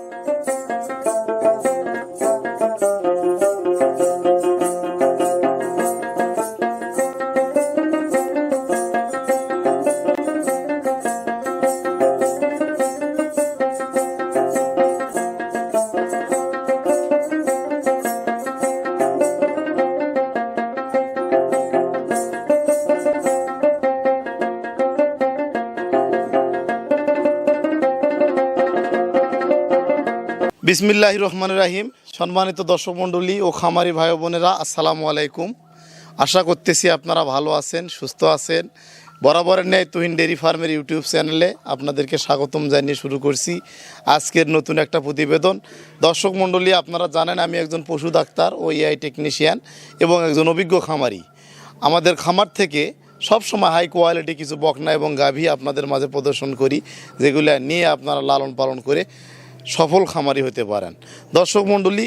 Música বিসমিল্লাহ রহমান রাহিম। সম্মানিত দর্শক মণ্ডলী ও খামারি ভাই বোনেরা, আসসালামু আলাইকুম। আশা করতেছি আপনারা ভালো আছেন, সুস্থ আছেন। বরাবরের ন্যায় তুহিন ডেরি ফার্মের ইউটিউব চ্যানেলে আপনাদেরকে স্বাগতম জানিয়ে শুরু করছি আজকের নতুন একটা প্রতিবেদন। দর্শক মণ্ডলী, আপনারা জানেন আমি একজন পশু ডাক্তার ও এআই টেকনিশিয়ান এবং একজন অভিজ্ঞ খামারি। আমাদের খামার থেকে সবসময় হাই কোয়ালিটি কিছু বকনা এবং গাভী আপনাদের মাঝে প্রদর্শন করি, যেগুলো নিয়ে আপনারা লালন পালন করে সফল খামারি হতে পারেন। দর্শক মণ্ডলী,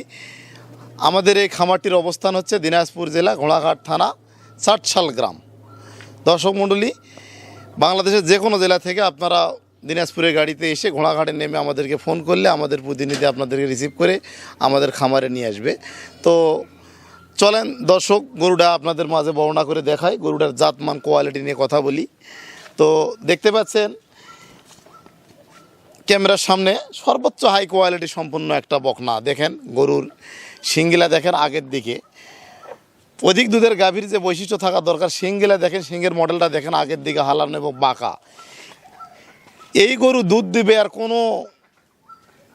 আমাদের এই খামারটির অবস্থান হচ্ছে দিনাজপুর জেলা ঘোড়াঘাট থানা, চাটশাল গ্রাম। দর্শক মণ্ডলী, বাংলাদেশের যে কোনো জেলা থেকে আপনারা দিনাজপুরের গাড়িতে এসে ঘোড়াঘাটে নেমে আমাদেরকে ফোন করলে আমাদের প্রতিনিধি আপনাদেরকে রিসিভ করে আমাদের খামারে নিয়ে আসবে। তো চলেন দর্শক, গরুটা আপনাদের মাঝে বর্ণনা করে দেখায় গরুটার জাতমান, কোয়ালিটি নিয়ে কথা বলি। তো দেখতে পাচ্ছেন ক্যামেরার সামনে সর্বোচ্চ হাই কোয়ালিটি সম্পন্ন একটা বকনা। দেখেন, গরুর সিঙ্গিলা দেখেন আগের দিকে। অধিক দুধের গাভীর যে বৈশিষ্ট্য থাকা দরকার সিঙ্গিলা দেখেন সিংহের মডেলটা দেখেন আগের দিকে হালানো এবং বাঁকা। এই গরু দুধ দিবে আর কোনো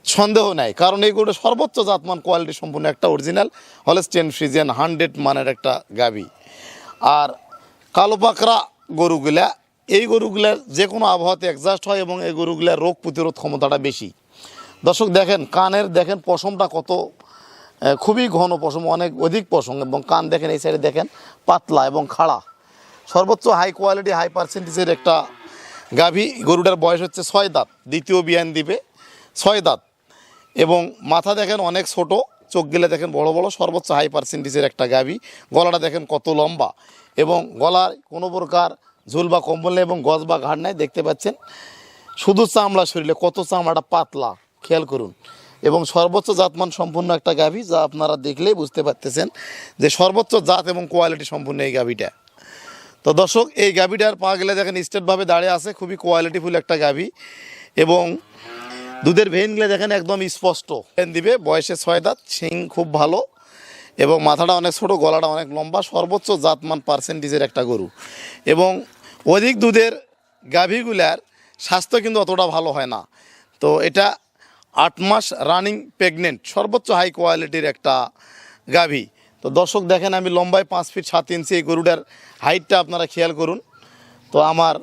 সন্দেহ নাই, কারণ এই গরুটা সর্বোচ্চ জাতমান কোয়ালিটি সম্পূর্ণ একটা অরিজিনাল হলেস্টেন ফ্রিজিয়ান হান্ড্রেড মানের একটা গাভী। আর কালো পাকড়া গরুগুলা এই গরুগুলার যে কোনো আবহাওয়াতে অ্যাডজাস্ট হয় এবং এই গরুগুলার রোগ প্রতিরোধ ক্ষমতাটা বেশি। দর্শক, দেখেন, কানের, দেখেন, পশমটা কত খুবই ঘন পশম, অনেক অধিক পশম এবং কান দেখেন, এই সাইডে দেখেন, পাতলা এবং খাড়া। সর্বোচ্চ হাই কোয়ালিটি হাই পার্সেন্টেজের একটা গাভী, গরুটার বয়স হচ্ছে ছয় দাঁত, দ্বিতীয় বিয়ান দিবে ছয় দাঁত। এবং মাথা দেখেন অনেক ছোট, চোখ গেলে দেখেন বড় বড়, সর্বোচ্চ হাই পার্সেন্টেজের একটা গাভী। গলাটা দেখেন কত লম্বা এবং গলার কোনো প্রকার ঝুল বা কম্বল নেই এবং গজ বা ঘাড় নাই, দেখতে পাচ্ছেন? শুধু চামড়া শরীরে, কত চামড়াটা পাতলা, খেয়াল করুন। এবং সর্বোচ্চ জাতমান সম্পূর্ণ একটা গাভী, যা আপনারা দেখলেই বুঝতে পারতেছেন যে সর্বোচ্চ জাত এবং কোয়ালিটি সম্পূর্ণ এই গাভীটা। তো দর্শক, এই গাভীটার পা গেলে দেখেন, স্টেটভাবে দাঁড়িয়ে আছে, খুবই কোয়ালিটিফুল একটা গাভী। এবং দুধের ভেনগুলো দেখেন একদম স্পষ্ট। ভেন দিবে, বয়সে ছয় দাঁত, শিং খুব ভালো। এবং মাথাটা অনেক ছোট, গলাটা অনেক লম্বা, সর্বোচ্চ জাতমান পার্সেন্টেজের একটা গরু। এবং অধিক দুধের গাভীগুলার স্বাস্থ্য কিন্তু অতটা ভালো হয় না। তো এটা আট মাস রানিং প্রেগনেন্ট সর্বোচ্চ হাই কোয়ালিটির একটা গাভী। তো দর্শক দেখেন, আমি লম্বায় পাঁচ ফিট সাত ইঞ্চি এই গরুটার হাইটটা আপনারা খেয়াল করুন। তো আমার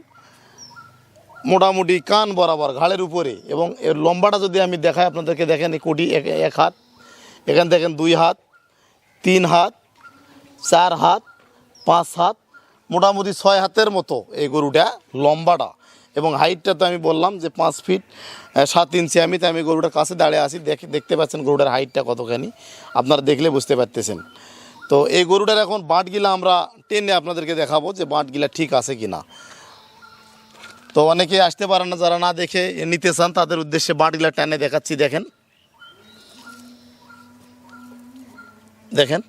মোটামুটি কান বরাবর, ঘাড়ের উপরে এবং এর লম্বাটা যদি আমি দেখাই, আপনাদেরকে দেখেন এই কোটি এক হাত। এখান দেখেন দুই হাত, তিন হাত, চার হাত, পাঁচ হাত মোটামুটি ছয় হাতের মতো এই গরুটা, লম্বাটা। এবং হাইটটা তো আমি বললাম যে পাঁচ ফিট সাত ইঞ্চি আমি তো আমি গরুটার কাছে দাঁড়িয়ে আছি, দেখে দেখতে পাচ্ছেন গরুটার হাইটটা কতখানি, আপনারা দেখলে বুঝতে পারতেছেন। তো এই গরুটার এখন বাঁটগিলা আমরা টেনে আপনাদেরকে দেখাবো যে বাঁটগিলা ঠিক আছে কি না তো অনেকে আসতে পারে না, যারা না দেখে নিতে চান, তাদের উদ্দেশ্যে বাঁটগুলা টেনে দেখাচ্ছি, দেখেন। দেখেন।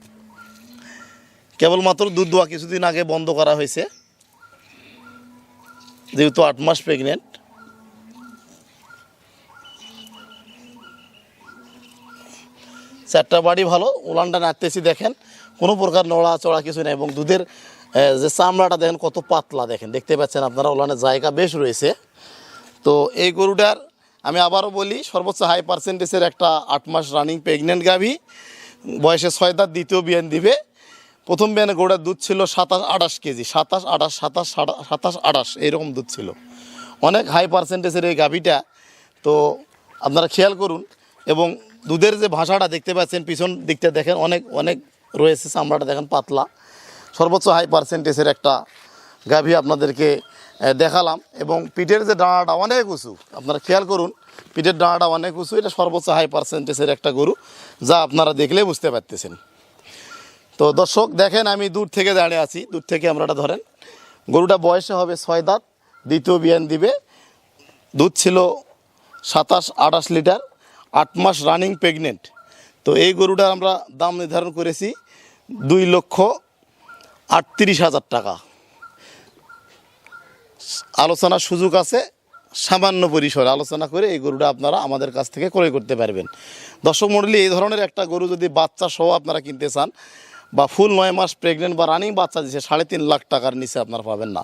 কেবলমাত্র দুধ দোয়া কিছুদিন আগে বন্ধ করা হয়েছে। যেহেতু আট মাস প্রেগনেন্ট চারটা বাড়ি ভালো, উলানটা নাড়তেছি, দেখেন, কোনো প্রকার নড়া চড়া কিছু নেই এবং দুধের যে চামড়াটা দেখেন কত পাতলা, দেখেন, দেখতে পাচ্ছেন আপনারা উলানের জায়গা বেশ রয়েছে। তো এই গরুটার, আমি আবারও বলি, সর্বোচ্চ হাই পার্সেন্টেজের একটা আট মাস রানিং প্রেগনেন্ট গাভী, বয়সে ছয় দাঁত দ্বিতীয় বিয়ান দিবে। প্রথম বিয়ানে গরুটার দুধ ছিল সাতাশ আঠাশ কেজি, সাতাশ আঠাশ, সাতাশ সাতাশ আঠাশ এইরকম দুধ ছিল। অনেক হাই পার্সেন্টেজের এই গাভীটা, তো আপনারা খেয়াল করুন, এবং দুধের যে ভাষাটা দেখতে পাচ্ছেন, পিছন দিকটা দেখেন, অনেক অনেক রয়েছে, চামড়াটা দেখেন পাতলা। সর্বোচ্চ হাই পার্সেন্টেজের একটা গাভী আপনাদেরকে দেখালাম, এবং পিঠের যে ডাঁড়াটা অনেক উঁচু, আপনারা খেয়াল করুন, পিঠের ডাঁড়াটা অনেক উঁচু, এটা সর্বোচ্চ হাই পার্সেন্টেজের একটা গরু, যা আপনারা দেখলে বুঝতে পারতেছেন। তো দর্শক, দেখেন আমি দূর থেকে দাঁড়িয়ে আছি। দূর থেকে আমরা ধরেন। গরুটা বয়সে হবে ছয় দাঁত, দ্বিতীয় বিয়ান দিবে। দুধ ছিল সাতাশ, আঠাশ লিটার, আট মাস রানিং প্রেগনেন্ট তো এই গরুটার আমরা দাম নির্ধারণ করেছি দুই লক্ষ আটত্রিশ হাজার টাকা। আলোচনার সুযোগ আছে, সামান্য পরিসরে আলোচনা করে এই গরুটা আপনারা আমাদের কাছ থেকে ক্রয় করতে পারবেন। দর্শক মণ্ডলী এই ধরনের একটা গরু যদি বাচ্চা সহ আপনারা কিনতে চান বা ফুল নয় মাস প্রেগনেন্ট বা রানিং বাচ্চা দিচ্ছে সাড়ে তিন লাখ টাকার নিচে আপনারা পাবেন না।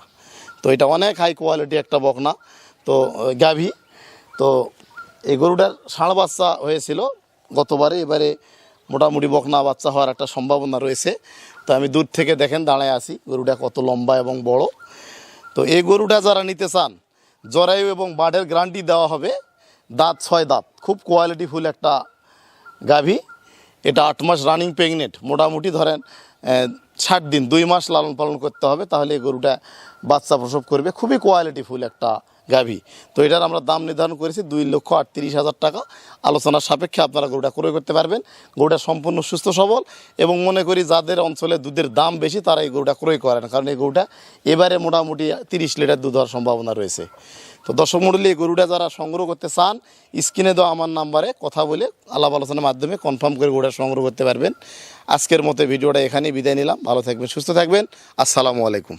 তো এটা অনেক হাই কোয়ালিটি একটা বকনা। তো গাভী। তো, এই গরুটার ষাঁড় বাচ্চা হয়েছিল। গতবারে এবারে মোটামুটি বকনা বাচ্চা হওয়ার একটা সম্ভাবনা রয়েছে। তো আমি দূর থেকে দেখেন, দাঁড়ায় আছি। গরুটা কত লম্বা এবং বড়। তো, এই গরুটা যারা নিতে চান, জরায়ু এবং বাডের গ্যারান্টি দেওয়া হবে। দাঁত ছয় দাঁত। খুব কোয়ালিটিফুল একটা গাভী। এটা আট মাস রানিং প্রেগনেন্ট মোটামুটি ধরেন ষাট দিন, দুই মাস লালন পালন করতে হবে, তাহলে এই গরুটা বাচ্চা প্রসব করবে। খুবই কোয়ালিটিফুল একটা গাভী। তো এটার আমরা দাম নির্ধারণ করেছি দুই লক্ষ আটত্রিশ হাজার টাকা। আলোচনার সাপেক্ষে আপনারা গরুটা ক্রয় করতে পারবেন। গরুটা সম্পূর্ণ সুস্থ, সবল এবং মনে করি যাদের অঞ্চলে দুধের দাম বেশি, তারা এই গরুটা ক্রয় করেন কারণ এই গরুটা এবারে মোটামুটি তিরিশ লিটার দুধ হওয়ার সম্ভাবনা রয়েছে। তো দর্শক মণ্ডলী, এই গরুটা যারা সংগ্রহ করতে চান, স্ক্রিনে দেওয়া আমার নাম্বারে কথা বলে আলাপ আলোচনার মাধ্যমে কনফার্ম করে গরুটা সংগ্রহ করতে পারবেন। আজকের মতো ভিডিওটা এখানেই বিদায় নিলাম। ভালো থাকবেন, সুস্থ থাকবেন। আসসালামু আলাইকুম।